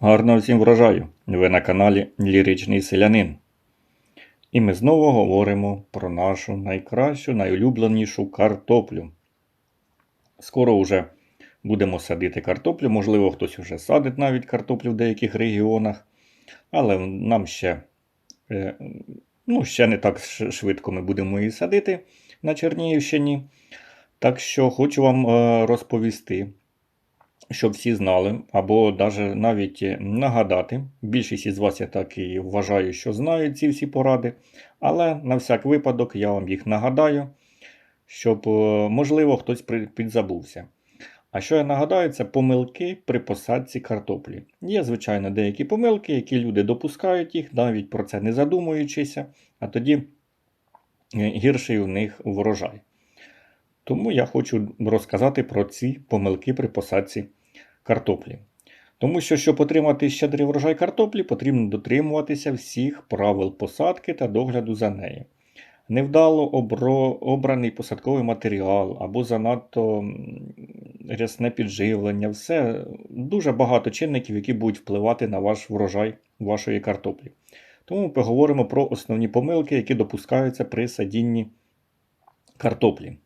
Гарного всім врожаю! Ви на каналі Ліричний Селянин. І ми знову говоримо про нашу найкращу, найулюбленішу картоплю. Скоро вже будемо садити картоплю. Можливо, хтось вже садить навіть картоплю в деяких регіонах. Але нам ще, е, ну, ще не так швидко ми будемо її садити на Чернігівщині. Так що хочу вам е, розповісти щоб всі знали, або навіть е, нагадати. Більшість із вас я так і вважаю, що знають ці всі поради, але на всяк випадок я вам їх нагадаю, щоб, е, можливо, хтось підзабувся. А що я нагадаю, це помилки при посадці картоплі. Є, звичайно, деякі помилки, які люди допускають їх, навіть про це не задумуючися, а тоді е, гірший у них врожай. Тому я хочу розказати про ці помилки при посадці картоплі. Тому що, щоб отримати щедрий врожай картоплі, потрібно дотримуватися всіх правил посадки та догляду за нею. Невдало обро... обраний посадковий матеріал або занадто рясне підживлення, все дуже багато чинників, які будуть впливати на ваш врожай вашої картоплі. Тому ми поговоримо про основні помилки, які допускаються при садінні картоплі.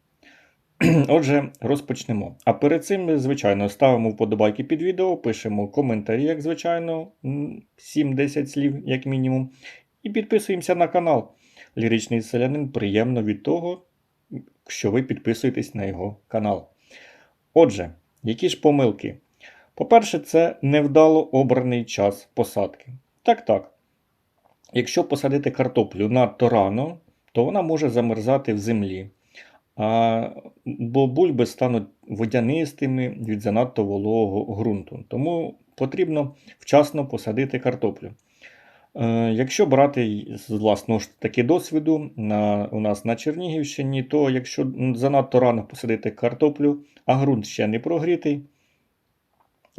Отже, розпочнемо. А перед цим, ми, звичайно, ставимо вподобайки під відео, пишемо коментарі, як звичайно, 7-10 слів, як мінімум. І підписуємося на канал. Ліричний селянин приємно від того, що ви підписуєтесь на його канал. Отже, які ж помилки? По-перше, це невдало обраний час посадки. Так, так. Якщо посадити картоплю надто рано, то вона може замерзати в землі. Бо бульби стануть водянистими від занадто вологого ґрунту. Тому потрібно вчасно посадити картоплю. Е, якщо брати з власного ж таки досвіду на, у нас на Чернігівщині, то якщо занадто рано посадити картоплю, а ґрунт ще не прогрітий,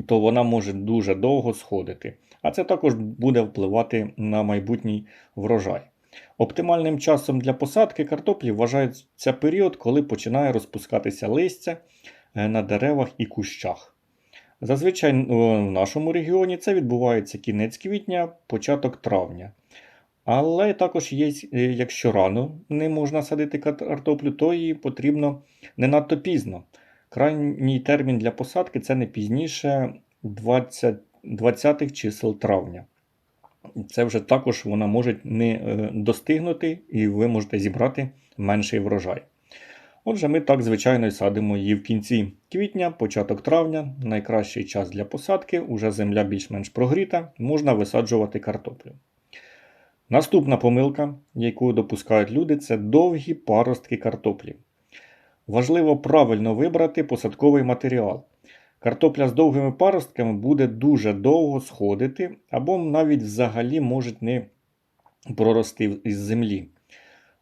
то вона може дуже довго сходити. А це також буде впливати на майбутній врожай. Оптимальним часом для посадки картоплі вважається період, коли починає розпускатися листя е, на деревах і кущах. Зазвичай е, в нашому регіоні це відбувається кінець квітня, початок травня. Але також є, е, якщо рано не можна садити картоплю, то її потрібно не надто пізно. Крайній термін для посадки це не пізніше 20, 20 чисел травня. Це вже також вона може не е, достигнути, і ви можете зібрати менший врожай. Отже, ми так, звичайно, і садимо її в кінці квітня, початок травня, найкращий час для посадки, уже земля більш-менш прогріта, можна висаджувати картоплю. Наступна помилка, яку допускають люди, це довгі паростки картоплі. Важливо правильно вибрати посадковий матеріал. Картопля з довгими паростками буде дуже довго сходити, або навіть взагалі може не прорости із землі.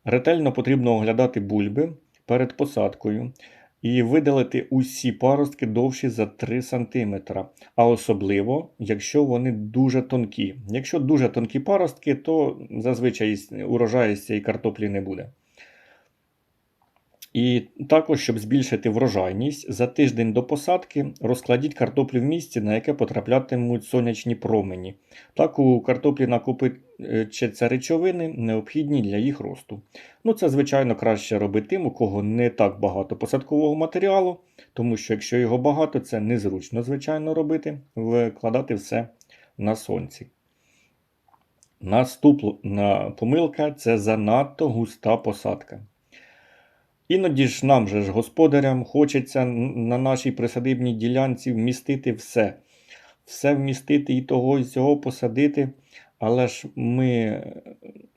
Ретельно потрібно оглядати бульби перед посадкою і видалити усі паростки довші за 3 см, а особливо, якщо вони дуже тонкі. Якщо дуже тонкі паростки, то зазвичай урожаю з цієї картоплі не буде. І також, щоб збільшити врожайність, за тиждень до посадки розкладіть картоплю в місці, на яке потраплятимуть сонячні промені. Так у картоплі накопичаться речовини, необхідні для їх росту. Ну, Це, звичайно, краще робити тим, у кого не так багато посадкового матеріалу, тому що якщо його багато, це незручно, звичайно, робити, викладати все на сонці. Наступна помилка це занадто густа посадка. Іноді ж нам же ж господарям хочеться на нашій присадибній ділянці вмістити все. Все вмістити і того, і цього посадити. Але ж ми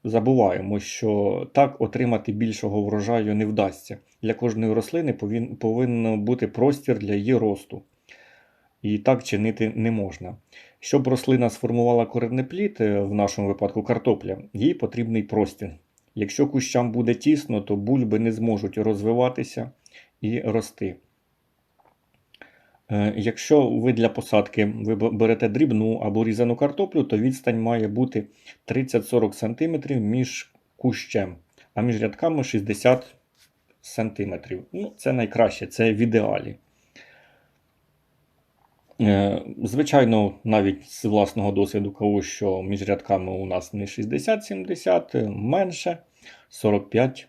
забуваємо, що так отримати більшого врожаю не вдасться. Для кожної рослини повин, повинен бути простір для її росту. І так чинити не можна. Щоб рослина сформувала коренеплід, е, в нашому випадку картопля, їй потрібний простір. Якщо кущам буде тісно, то бульби не зможуть розвиватися і рости. Е, Якщо ви для посадки ви берете дрібну або різану картоплю, то відстань має бути 30-40 см між кущем, а між рядками 60 см. Ну, Це найкраще, це в ідеалі. Е, Звичайно, навіть з власного досвіду кажу, що між рядками у нас не 60-70, е, менше, 45,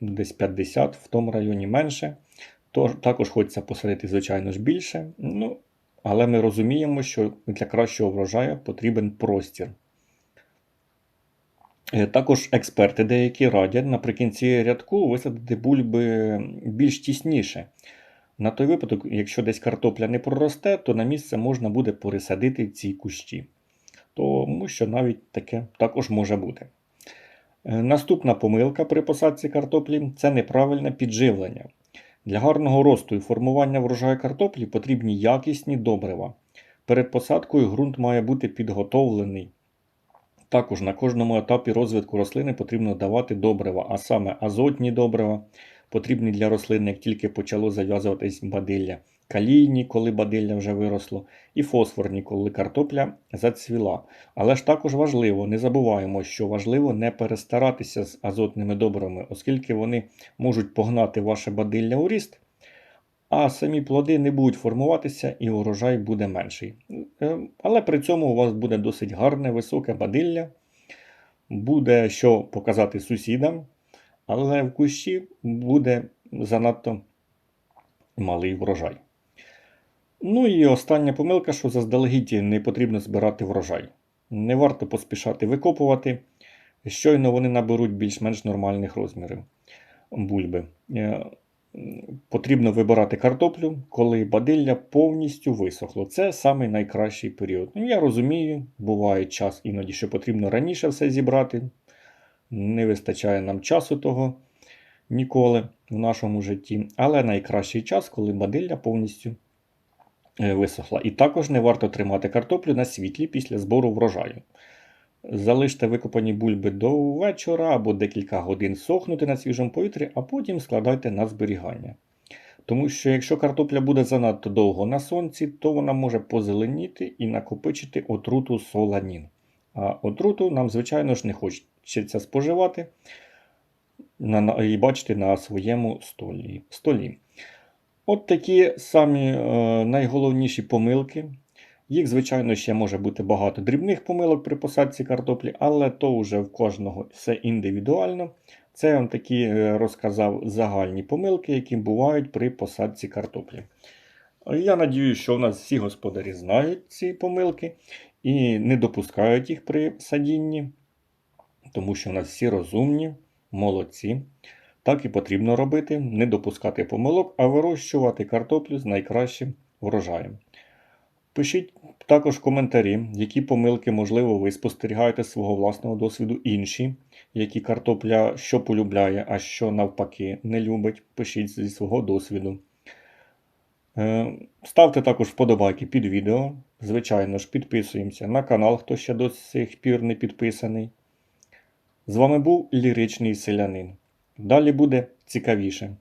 десь 50 в тому районі менше. Тож, також хочеться посадити, звичайно ж, більше. Ну, але ми розуміємо, що для кращого врожаю потрібен простір. Е, Також експерти деякі радять наприкінці рядку висадити бульби більш тісніше. На той випадок, якщо десь картопля не проросте, то на місце можна буде пересадити ці кущі. Тому що навіть таке також може бути. Е, Наступна помилка при посадці картоплі це неправильне підживлення. Для гарного росту і формування врожаю картоплі потрібні якісні добрива. Перед посадкою ґрунт має бути підготовлений. Також на кожному етапі розвитку рослини потрібно давати добрива, а саме азотні добрива, потрібні для рослини, як тільки почало зав'язуватись бадилля, калійні, коли бадилля вже виросло, і фосфорні, коли картопля зацвіла. Але ж також важливо, не забуваємо, що важливо не перестаратися з азотними добривами, оскільки вони можуть погнати ваше бадилля у ріст, а самі плоди не будуть формуватися і урожай буде менший. Е, Але при цьому у вас буде досить гарне високе бадилля, буде що показати сусідам, але в кущі буде занадто малий врожай. Ну і остання помилка, що заздалегідь не потрібно збирати врожай. Не варто поспішати викопувати, щойно вони наберуть більш-менш нормальних розмірів бульби. Е, Потрібно вибирати картоплю, коли бадилля повністю висохло. Це самий найкращий період. Ну, я розумію, буває час іноді, що потрібно раніше все зібрати. Не вистачає нам часу того ніколи в нашому житті. Але найкращий час, коли бадилля повністю е, висохла. І також не варто тримати картоплю на світлі після збору врожаю. Залиште викопані бульби до вечора або декілька годин сохнути на свіжому повітрі, а потім складайте на зберігання. Тому що якщо картопля буде занадто довго на сонці, то вона може позеленіти і накопичити отруту соланін. А отруту нам, звичайно ж, не хочеться споживати і бачити на своєму столі. столі. От такі самі е, найголовніші помилки. Їх, звичайно, ще може бути багато дрібних помилок при посадці картоплі, але то вже в кожного все індивідуально. Це я вам такі е, розказав загальні помилки, які бувають при посадці картоплі. Я надію, що в нас всі господарі знають ці помилки і не допускають їх при садінні, тому що в нас всі розумні, молодці. Так і потрібно робити, не допускати помилок, а вирощувати картоплю з найкращим врожаєм. Пишіть також коментарі, які помилки, можливо, ви спостерігаєте з свого власного досвіду інші, які картопля що полюбляє, а що навпаки не любить. Пишіть зі свого досвіду. Е, Ставте також вподобайки під відео. Звичайно ж, підписуємося на канал, хто ще до сих пір не підписаний. З вами був ліричний селянин. Далі буде цікавіше.